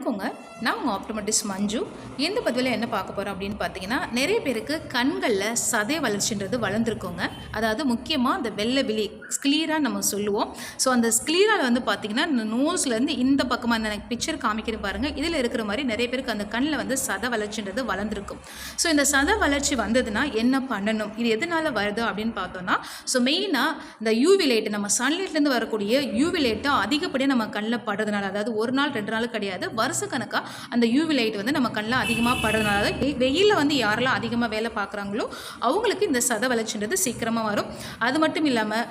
வணக்கங்க நான் உங்கள் ஆப்டோமெட்டிஸ் மஞ்சு. இந்த பதிவில் என்ன பார்க்க போகிறோம் அப்படின்னு பார்த்தீங்கன்னா நிறைய பேருக்கு கண்களில் சதை வளர்ச்சின்றது வளர்ந்துருக்கோங்க. அதாவது முக்கியமாக அந்த வெள்ளை விழி ஸ்க்ளீராக நம்ம சொல்லுவோம். ஸோ அந்த ஸ்க்ளீரால் வந்து பார்த்தீங்கன்னா இந்த நோஸ்லேருந்து இந்த பக்கமாக அந்த பிக்சர் காமிக்கிறது பாருங்கள் இதில் இருக்கிற மாதிரி நிறைய பேருக்கு அந்த கண்ணில் வந்து சதை வளர்ச்சின்றது வளர்ந்துருக்கும். ஸோ இந்த சதை வளர்ச்சி வந்ததுன்னா என்ன பண்ணணும்? இது எதனால் வருது அப்படின்னு பார்த்தோன்னா ஸோ மெயினாக இந்த யூவி லைட் நம்ம சன்லைட்லேருந்து வரக்கூடிய யூவி லைட்டை அதிகப்படியாக நம்ம கண்ணில் படுறதுனால அதாவது ஒரு நாள் ரெண்டு நாள் கிடையாது வருஷக்கணக்காக அந்த யூவி லைட் வந்து நம்ம கண்ணில் அதிகமாக படுறதுனால வெ- வந்து யாரெல்லாம் அதிகமாக வேலை பார்க்குறாங்களோ அவங்களுக்கு இந்த சத வளர்ச்சின்றது சீக்கிரமாக வரும். அது மட்டும் இல்லாமல்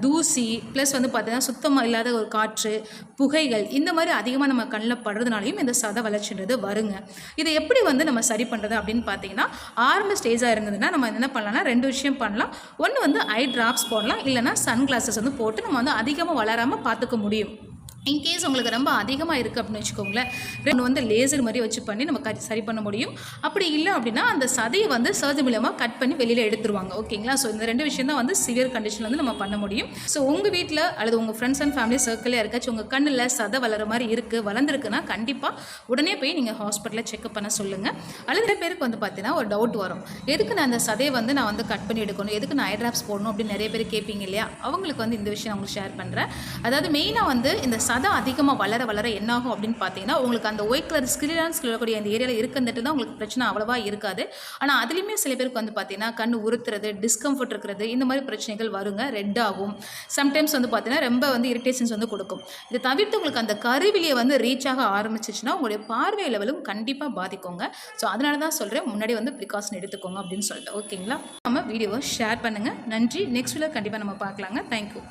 தூசி ப்ளஸ் வந்து பார்த்திங்கன்னா சுத்தமாக இல்லாத ஒரு காற்று புகைகள் இந்த மாதிரி அதிகமாக நம்ம கண்ணில் படுறதுனாலையும் இந்த சத வளர்ச்சின்றது வருங்க. இதை எப்படி வந்து நம்ம சரி பண்ணுறது அப்படின்னு பார்த்தீங்கன்னா ஆரம்ப ஸ்டேஜாக இருந்ததுன்னா நம்ம என்ன பண்ணலாம்னா ரெண்டு விஷயம் பண்ணலாம். ஒன்று வந்து ஐ ட்ராப்ஸ் போடலாம். இல்லைன்னா சன் கிளாஸஸ் வந்து போட்டு நம்ம வந்து அதிகமாக வளராமல் பார்த்துக்க முடியும். இன்கேஸ் உங்களுக்கு ரொம்ப அதிகமாக இருக்குது அப்படின்னு வச்சுக்கோங்களேன் ரெண்டு வந்து லேசர் மாதிரி வச்சு பண்ணி நம்ம கட் சரி பண்ண முடியும். அப்படி இல்லை அப்படின்னா அந்த சதையை வந்து சர்ஜரி மூலமாக கட் பண்ணி வெளியில் எடுத்துருவாங்க. ஓகேங்களா ஸோ இந்த ரெண்டு விஷயம் தான் வந்து சிவியர் கண்டிஷன் வந்து நம்ம பண்ண முடியும். ஸோ உங்கள் வீட்டில் அல்லது உங்கள் ஃப்ரெண்ட்ஸ் அண்ட் ஃபேமிலி சர்க்கிளில் இருக்காச்சும் உங்கள் கண்ணில் சதை வளர மாதிரி இருக்குது வளர்ந்துருக்குன்னா கண்டிப்பாக உடனே போய் நீங்கள் ஹாஸ்பிட்டலில் செக்அப் பண்ண சொல்லுங்கள் அல்லது நிறைய பேருக்கு வந்து பார்த்தீங்கன்னா ஒரு டவுட் வரும். எதுக்கு நான் அந்த சதையை வந்து நான் வந்து கட் பண்ணி எடுக்கணும்? எதுக்கு நான் ஐட்ராப்ஸ் போடணும் அப்படின்னு நிறைய பேர் கேட்பீங்க இல்லையா? அவங்களுக்கு வந்து இந்த விஷயம் நான் உங்களுக்கு ஷேர் பண்ணுறேன் அதாவது மெயினாக வந்து இந்த சதை அதிகமாக வளர வளர என்னாகும் அப்படின்னு பார்த்தீங்கன்னா உங்களுக்கு அந்த ஒயிட் கலர் ஸ்கிலிரான்ஸ் சொல்லக்கூடிய அந்த ஏரியாவில் இருக்குந்துட்டு தான் உங்களுக்கு பிரச்சனை அவ்வளோவா இருக்காது. ஆனால் அதுலேயுமே சில பேருக்கு வந்து பார்த்தீங்கன்னா கண் உறுத்துறது டிஸ்கம்ஃபர்ட் இருக்கிறது இந்த மாதிரி பிரச்சனைகள் வருங்க ரெட் ஆகும். சம்டைம்ஸ் வந்து பார்த்தீங்கன்னா ரொம்ப வந்து இரிட்டேஷன்ஸ் வந்து கொடுக்கும். இதை தவிர்த்து உங்களுக்கு அந்த கருவிலியை வந்து ரீச் ஆக ஆரம்பிச்சிச்சுன்னா உங்களுடைய பார்வை லெவலும் கண்டிப்பாக பாதிக்குங்க. ஸோ அதனால தான் சொல்கிறேன் முன்னாடி வந்து ப்ரிகாஷன் எடுத்துக்கோங்க அப்படின்னு சொல்லிட்டு. ஓகேங்களா நம்ம வீடியோவை ஷேர் பண்ணுங்கள் நன்றி. நெக்ஸ்ட் வீடியோ கண்டிப்பாக நம்ம பார்க்கலாங்க. தேங்க்யூ